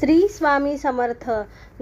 श्री स्वामी समर्थ.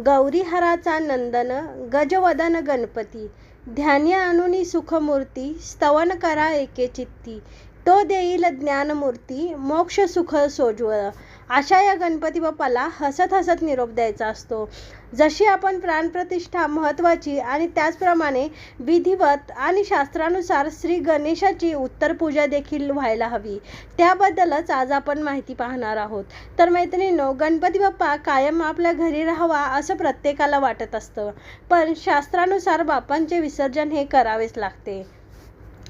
गौरीहराचा नंदन गजवदन गणपती. ध्यानी अनुनी सुखमूर्ती स्तवन करा एके चित्ती. तो देईल ज्ञानमूर्ती मोक्ष सुख सोज्वळ. अशा या गणपती बाप्पाला हसत हसत निरोप द्यायचा असतो. जशी आपण प्राणप्रतिष्ठा महत्त्वाची आणि त्याचप्रमाणे विधिवत आणि शास्त्रानुसार श्री गणेशाची उत्तर पूजा देखील व्हायला हवी. त्याबद्दलच आज आपण माहिती पाहणार आहोत. तर मैत्रिणींनो गणपती बाप्पा कायम आपल्या घरी राहावा असं प्रत्येकाला वाटत असतं. पण शास्त्रानुसार बाप्पांचे विसर्जन हे करावेच लागते.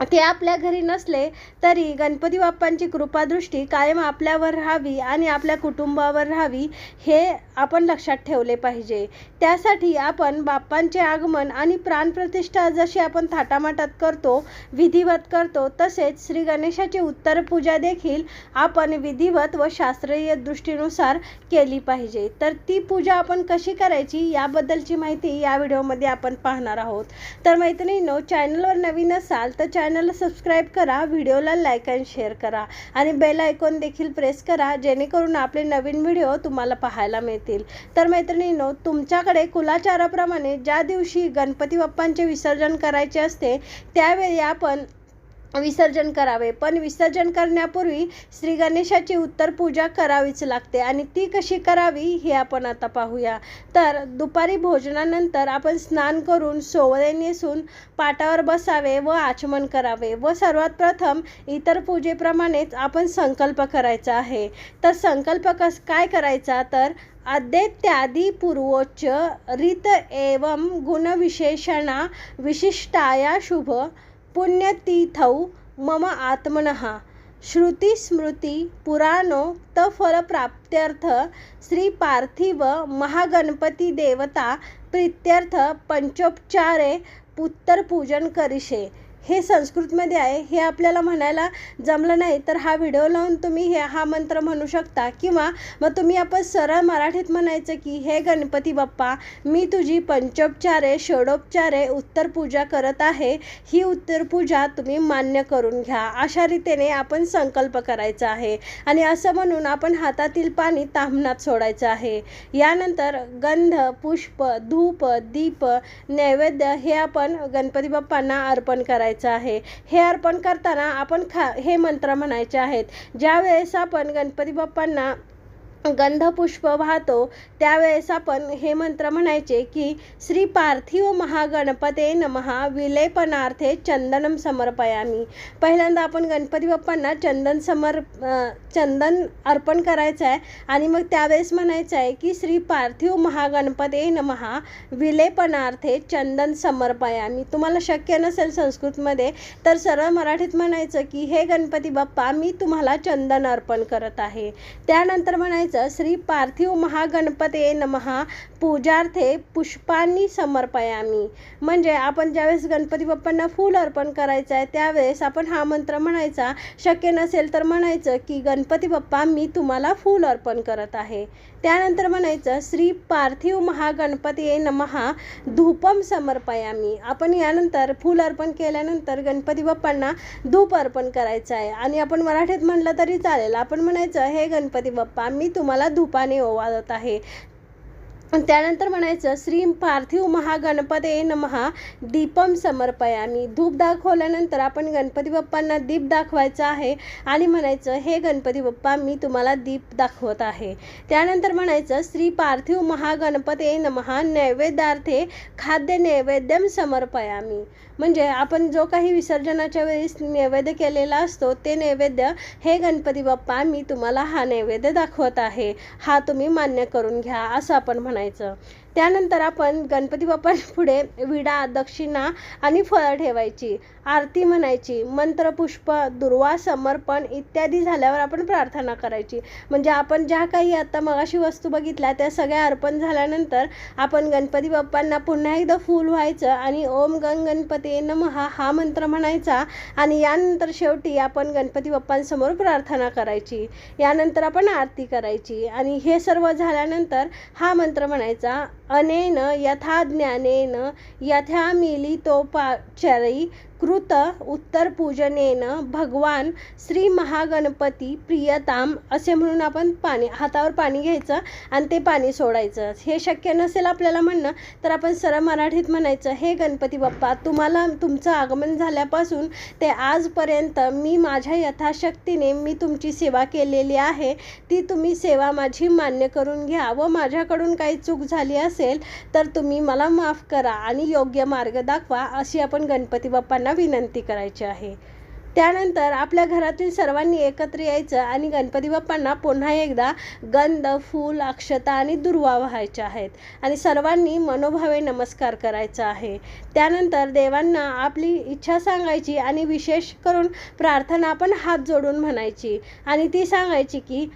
ते आपल्या घरी नसले तरी गणपती बाप्पांची कृपादृष्टी कायम आपल्यावर राहावी आणि आपल्या कुटुंबावर राहावी हे आपण लक्षात ठेवले पाहिजे. त्यासाठी आपण बाप्पांचे आगमन आणि प्राणप्रतिष्ठा जशी आपण थाटामाटात करतो विधिवत करतो तसेच श्री गणेशाची उत्तर पूजा देखील आपण विधिवत व शास्त्रीय दृष्टीनुसार केली पाहिजे. तर ती पूजा आपण कशी करायची याबद्दलची माहिती या व्हिडिओमध्ये आपण पाहणार आहोत. तर मैत्रिणींनो चॅनलवर नवीन असाल तर चॅनलला सबस्क्राईब करा व्हिडिओला लाईक अँड शेअर करा. आणि बेल आयकॉन देखील प्रेस करा जेणेकरून आपले नवीन व्हिडिओ तुम्हाला पाहायला मिळतील. तर मैत्रिणींनो तुमच्याकडे कुलाचाराप्रमाणे ज्या दिवशी गणपती बाप्पांचे विसर्जन करायचे असते त्यावेळी आपण विसर्जन करावे. पण विसर्जन करण्यापूर्वी श्री गणेशाची उत्तर पूजा करावीच लागते आणि ती कशी करावी हे आपण आता पाहूया. तर दुपारी भोजनानंतर आपण स्नान करून सोवळे नेसून पाटावर बसावे व आचमन करावे व सर्वात प्रथम इतर पूजेप्रमाणेच आपण संकल्प करायचा आहे. तर संकल्प कस काय करायचा? तर अद्यत्यादी पूर्वोच्च रीत एवं गुणविशेषणा विशिष्टाया शुभ पुण्यतीथौ मम आत्मनः। श्रुतिस्मृती पुराणोक्तफलप्राप्त्यर्थ श्री पार्थिव प्रीत्यर्थ पञ्चोपचारे पुत्तरपूजन करिशे हे संस्कृतमध्ये आहे हे आपल्याला म्हणायला जमलं नाही तर हा व्हिडिओ लावून तुम्ही हे हा मंत्र म्हणू शकता. किंवा मग तुम्ही आपण सरळ मराठीत म्हणायचं की हे गणपती बाप्पा मी तुझी पंचोपचारे षडोपचारे उत्तर पूजा करत आहे. ही उत्तर पूजा तुम्ही मान्य करून घ्या. अशा रीतीने आपण संकल्प करायचा आहे. आणि असं म्हणून आपण हातातील पाणी तांबणात सोडायचं आहे. यानंतर गंध पुष्प धूप दीप नैवेद्य हे आपण गणपती बाप्पांना अर्पण करायचं आहे. हे अर्पण करताना आपण खा हे मंत्र म्हणायचे आहेत. ज्यावेळेस आपण गणपती बाप्पांना गंधपुष्प वाहतो त्यावेळेस आपण हे मंत्र म्हणायचे की श्री पार्थिव महागणपते नमहा विलेपनार्थे चंदनम समर्पयामी. पहिल्यांदा आपण गणपती बाप्पांना चंदन समर चंदन अर्पण करायचं आहे आणि मग त्यावेळेस म्हणायचं आहे की श्री पार्थिव महागणपते नमहा विलेपनार्थे चंदन समर्पयामी. तुम्हाला शक्य नसेल संस्कृतमध्ये तर सरळ मराठीत म्हणायचं की हे गणपती बाप्पा मी तुम्हाला चंदन अर्पण करत आहे. त्यानंतर म्हणायचं श्री पार्थिव महागणपते नमहा पूजार्थे पुष्पांनी समर्पयामी. म्हणजे आपण ज्यावेळेस गणपती बाप्पांना फूल अर्पण करायचं आहे त्यावेळेस आपण हा मंत्र म्हणायचा शक्य नसेल तर म्हणायचं की गणपती बाप्पा मी तुम्हाला फूल अर्पण करत आहे. त्यानंतर म्हणायचं श्री पार्थिव महागणपती नमहा धूपम समर्पयामी. आपण यानंतर फूल अर्पण केल्यानंतर गणपती बाप्पांना धूप अर्पण करायचं आहे. आणि आपण मराठीत म्हटलं तरी चालेल. आपण म्हणायचं हे गणपती बाप्पा मी तुम्हाला धूपाने ओवाळत आहे. त्यानंतर म्हणायचं श्री पार्थिव महागणपते नमहा दीपम समर्पयामी धूप दाखवल्यानंतर आपण गणपती बाप्पांना दीप दाखवायचा आहे. आणि म्हणायचं हे गणपती बाप्पा मी तुम्हाला दीप दाखवत आहे. त्यानंतर म्हणायचं श्री पार्थिव महागणपते नमहा नैवेद्यार्थे खाद्य नैवेद्यम समर्पयामी. म्हणजे आपण जो काही विसर्जनाच्या वेळेस नैवेद्य केलेला असतो ते नैवेद्य हे गणपती बाप्पा मी तुम्हाला हा नैवेद्य दाखवत आहे. हा तुम्ही मान्य करून घ्या. असं आपण म्हणायचं. म्हणायचं त्यानंतर आपण गणपती बाप्पांपुढे विडा दक्षिणा आणि फळं ठेवायची. आरती म्हणायची मंत्रपुष्प दुर्वा समर्पण इत्यादी झाल्यावर आपण प्रार्थना करायची. म्हणजे आपण ज्या काही आता मगाशी वस्तू बघितल्या त्या सगळ्या अर्पण झाल्यानंतर आपण गणपती बाप्पांना पुन्हा एकदा फूल व्हायचं आणि ओम गंग गणपती नमहा हा मंत्र म्हणायचा आणि यानंतर शेवटी आपण गणपती बाप्पांसमोर प्रार्थना करायची. यानंतर आपण आरती करायची आणि हे सर्व झाल्यानंतर हा मंत्र म्हणायचा अनेन यथा ज्ञानेन यथा मिलितोपाचरै कृत उत्तरपूजनेन भगवान श्री महागणपती प्रियताम असे म्हणून आपण पाणी हातावर पाणी घ्यायचं आणि ते पाणी सोडायचं. हे शक्य नसेल आपल्याला म्हणणं तर आपण सरळ मराठीत म्हणायचं हे गणपती बाप्पा तुम्हाला तुमचं आगमन झाल्यापासून ते आजपर्यंत मी माझ्या यथाशक्तीने मी तुमची सेवा केलेली आहे. ती तुम्ही सेवा माझी मान्य करून घ्या व माझ्याकडून काही चूक झाली असेल तर तुम्ही मला माफ करा आणि योग्य मार्ग दाखवा अशी आपण गणपती बाप्पांना विनंती करायची आहे. त्यानंतर आपल्या घरातील सर्वांनी एकत्र यायचं आणि गणपती बाप्पांना पुन्हा एकदा गंध फूल अक्षता आणि दुर्वा व्हायच्या आहेत. आणि सर्वांनी मनोभावे नमस्कार करायचा आहे. त्यानंतर देवांना आपली इच्छा सांगायची आणि विशेष करून प्रार्थना आपण हात जोडून म्हणायची. आणि ती सांगायची की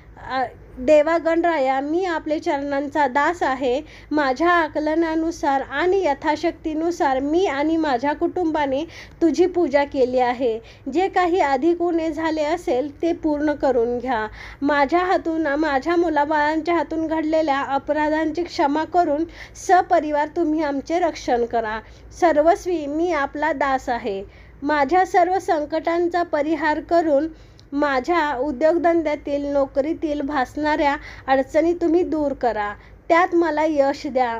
देवा गणराया मी आपले चरणांचा दास आहे. माझ्या आकलनानुसार आणि यथाशक्तीनुसार मी आणि माझ्या कुटुंबाने तुझी पूजा केली आहे. जे काही अधिक उणे झाले असेल ते पूर्ण करून घ्या. माझ्या हातून माझ्या मुलाबाळांच्या हातून घडलेल्या अपराधांची क्षमा करून सपरिवार तुम्ही आमचे रक्षण करा. सर्वस्वी मी आपला दास आहे. माझ्या सर्व संकटांचा परिहार करून माझ्या उद्योगधंद्यातील नोकरीतील भासणाऱ्या अडचणी तुम्ही दूर करा. त्यात मला यश द्या.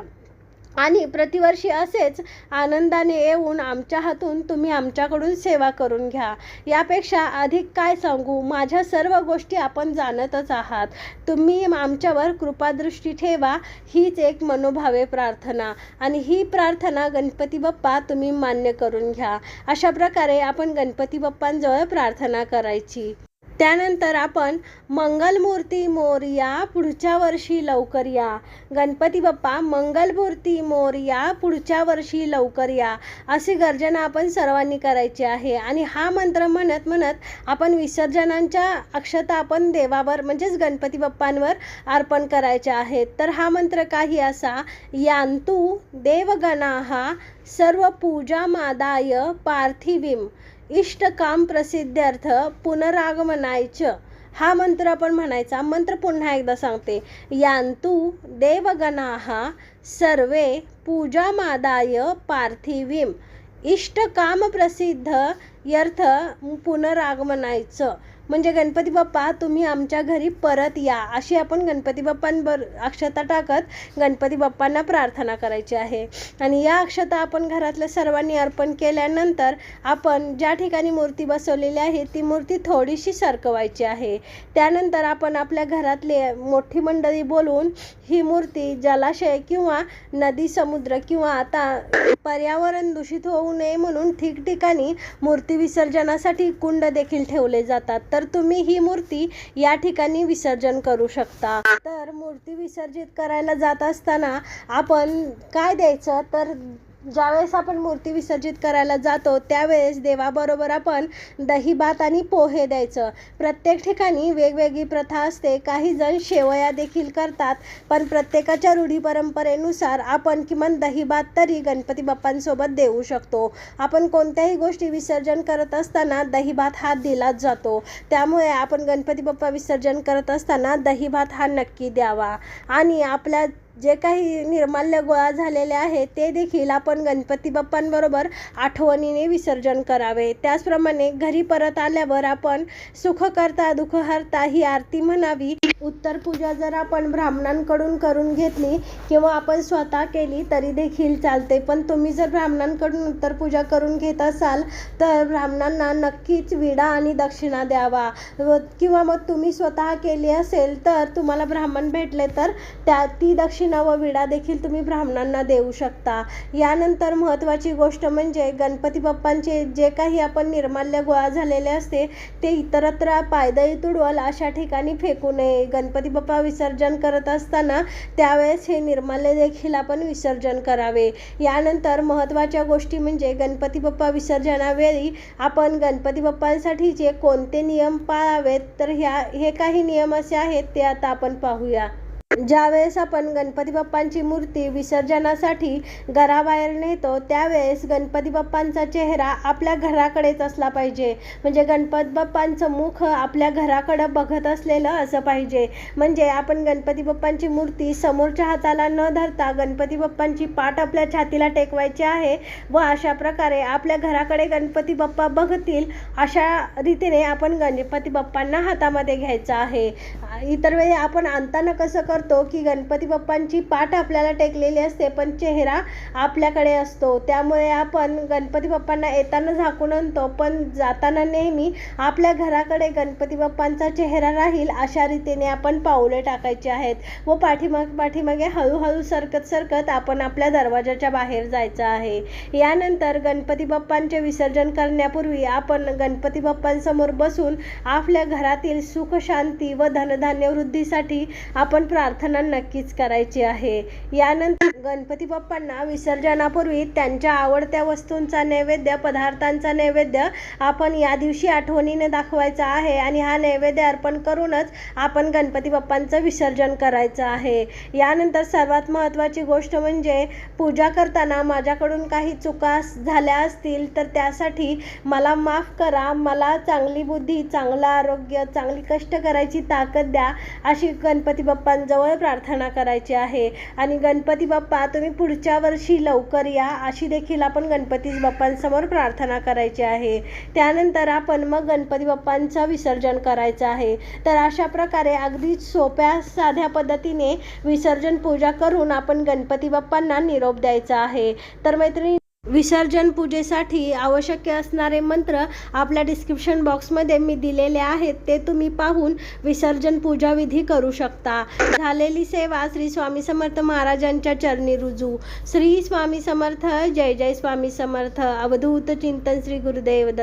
आणि प्रतिवर्षी असेच आनंदाने येऊन आमच्या हातून तुम्ही आमच्याकडून सेवा करून घ्या. यापेक्षा अधिक काय सांगू? माझ्या सर्व गोष्टी आपण जाणतच आहात. तुम्ही आमच्यावर कृपादृष्टी ठेवा हीच एक मनोभावे प्रार्थना. आणि ही प्रार्थना गणपती बाप्पा तुम्ही मान्य करून घ्या. अशा प्रकारे आपण गणपती बाप्पांजवळ प्रार्थना करायची. त्यानंतर आपण मंगलमूर्ती मोरया पुढच्या वर्षी लवकर या. गणपती बाप्पा मंगलमूर्ती मोरया पुढच्या वर्षी लवकर या. अशी गर्जना आपण सर्वांनी करायची आहे. आणि हा मंत्र म्हणत म्हणत आपण विसर्जनांच्या अक्षता आपण देवावर म्हणजेच गणपती बाप्पांवर अर्पण करायचे आहेत तर हा मंत्र काही असा यांतू देवगणाः सर्व पूजामादाय पार्थिवीम. इष्टकाम प्रसिद्ध्यर्थ पुनरागमनायच. हा मंत्र आपण म्हणायचा. मंत्र पुन्हा एकदा सांगते. यांतू देवगणाः सर्वे पूजामादाय पार्थिवीम. इष्टकाम प्रसिद्ध यर्थ पुनरागमनायचं. म्हणजे गणपती बाप्पा तुम्ही आमच्या घरी परत या. अशी आपण गणपती बाप्पांबर अक्षता टाकत गणपती बाप्पांना प्रार्थना करायची आहे. आणि या अक्षता आपण घरातल्या सर्वांनी अर्पण केल्यानंतर आपण ज्या ठिकाणी मूर्ती बसवलेली आहे ती मूर्ती थोडीशी सरकवायची आहे. त्यानंतर आपण आपल्या घरातले मोठी मंडळी बोलवून ही मूर्ती जलाशय किंवा नदी समुद्र किंवा आता पर्यावरण दूषित होऊ नये म्हणून ठिकठिकाणी मूर्ती विसर्जनासाठी कुंड देखील ठेवले जातात. तर तुम्ही ही मूर्ती या ठिकाणी विसर्जन करू शकता. तर मूर्ती विसर्जित करायला जात असताना आपण काय द्यायचं? तर ज्यावेळेस आपण मूर्ती विसर्जित करायला जातो त्यावेळेस देवाबरोबर आपण दही भात आणि पोहे द्यायचं. प्रत्येक ठिकाणी वेगवेगळी प्रथा असते. काही जण शेवया देखील करतात पण प्रत्येकाच्या रूढी परंपरेनुसार आपण किमान दही भात तरी गणपती बाप्पांसोबत देऊ शकतो. आपण कोणत्याही गोष्टी विसर्जन करत असताना दही भात हा दिलाच जातो. त्यामुळे आपण गणपती बाप्पा विसर्जन करत असताना दही भात हा नक्की द्यावा. आणि आपल्या जे काही निर्माल्य गोळा झालेले आहे ते देखील आपण गणपती बाप्पांबरोबर आठवणीने विसर्जन करावे. त्याचप्रमाणे घरी परत आल्यावर आपण सुख करता दुःख हरता ही आरती म्हणावी. उत्तर पूजा जर आपण ब्राह्मणांकडून करून घेतली किंवा आपण स्वतः केली तरी देखील चालते. पण तुम्ही जर ब्राह्मणांकडून उत्तर पूजा करून घेत असाल तर ब्राह्मणांना नक्कीच विडा आणि दक्षिणा द्यावा. किंवा मग तुम्ही स्वतः केली असेल तर तुम्हाला ब्राह्मण भेटले तर त्या ती दक्षिणा व विडा देखील तुम्ही ब्राह्मणांना देऊ शकता. यानंतर महत्त्वाची गोष्ट म्हणजे गणपती बाप्पांचे जे काही आपण निर्माल्य गोळा झालेले असते ते इतरत्र पायदळी तुडवल अशा ठिकाणी फेकू नये. गणपती बाप्पा विसर्जन करत असताना त्यावेळेस हे निर्माल्य देखील आपण विसर्जन करावे. यानंतर महत्त्वाच्या गोष्टी म्हणजे गणपती बाप्पा विसर्जनावेळी आपण गणपती बाप्पांसाठीचे कोणते नियम पाळावेत तर ह्या हे काही नियम असे आहेत ते आता आपण पाहूया. ज्यावेळेस आपण गणपती बाप्पांची मूर्ती विसर्जनासाठी घराबाहेर नेतो त्यावेळेस गणपती बाप्पांचा चेहरा आपल्या घराकडेच असला पाहिजे. म्हणजे गणपत बाप्पांचं मुख आपल्या घराकडं बघत असलेलं असं पाहिजे. म्हणजे आपण गणपती बाप्पांची मूर्ती समोरच्या हाताला न धरता गणपती बाप्पांची पाठ आपल्या छातीला टेकवायची आहे व अशा प्रकारे आपल्या घराकडे गणपती बाप्पा बघतील अशा रीतीने आपण गणपती बाप्पांना हातामध्ये घ्यायचं आहे. इतर वेळी आपण आणताना कसं करतो की गणपती बाप्पांची पाठ आपल्याला टेकलेली असते पण चेहरा आपल्याकडे असतो. त्यामुळे आपण गणपती बाप्पांना येताना झाकून आणतो पण जाताना नेहमी आपल्या घराकडे गणपती बाप्पांचा चेहरा राहील अशा रीतीने आपण पाऊले टाकायची आहेत व पाठीमाग पाठीमागे हळूहळू सरकत सरकत आपण आपल्या दरवाजाच्या बाहेर जायचं आहे. यानंतर गणपती बाप्पांचे विसर्जन करण्यापूर्वी आपण गणपती बाप्पांसमोर बसून आपल्या घरातील सुख शांती व धनधान्य वृद्धीसाठी आपण प्रार्थना नक्कीच करायची आहे. यानंतर गणपती बाप्पांना विसर्जनापूर्वी त्यांच्या आवडत्या वस्तूंचा नैवेद्य पदार्थांचा नैवेद्य आपण या दिवशी आठवणीने दाखवायचा आहे आणि हा नैवेद्य अर्पण करूनच आपण गणपती बाप्पांचं विसर्जन करायचं आहे. यानंतर सर्वात महत्त्वाची गोष्ट म्हणजे पूजा करताना माझ्याकडून काही चुका झाल्या असतील तर त्यासाठी मला माफ करा मला चांगली बुद्धी चांगलं आरोग्य चांगली कष्ट करायची ताकद द्या अशी गणपती बाप्पांजवळ प्रार्थना करायची आहे. आणि गणपती बाप्पा तुम्ही पुढच्या वर्षी लवकर या अशी देखील आपण गणपती बाप्पांसमोर प्रार्थना करायची आहे. त्यानंतर आपण मग गणपती बाप्पांचं विसर्जन करायचं आहे. तर अशा प्रकारे अगदी सोप्या साध्या पद्धतीने विसर्जन पूजा करून आपण गणपती बाप्पांना निरोप द्यायचा आहे. तर मैत्रिणी विसर्जन पूजेसाठी आवश्यक असणारे मंत्र आपल्या डिस्क्रिप्शन बॉक्समध्ये मी दिलेले आहेत. ते तुम्ही पाहून विसर्जन पूजाविधी करू शकता. झालेली सेवा श्री स्वामी समर्थ महाराजांच्या चरणी रुजू. श्री स्वामी समर्थ जय जय स्वामी समर्थ. अवधूत चिंतन श्री गुरुदेव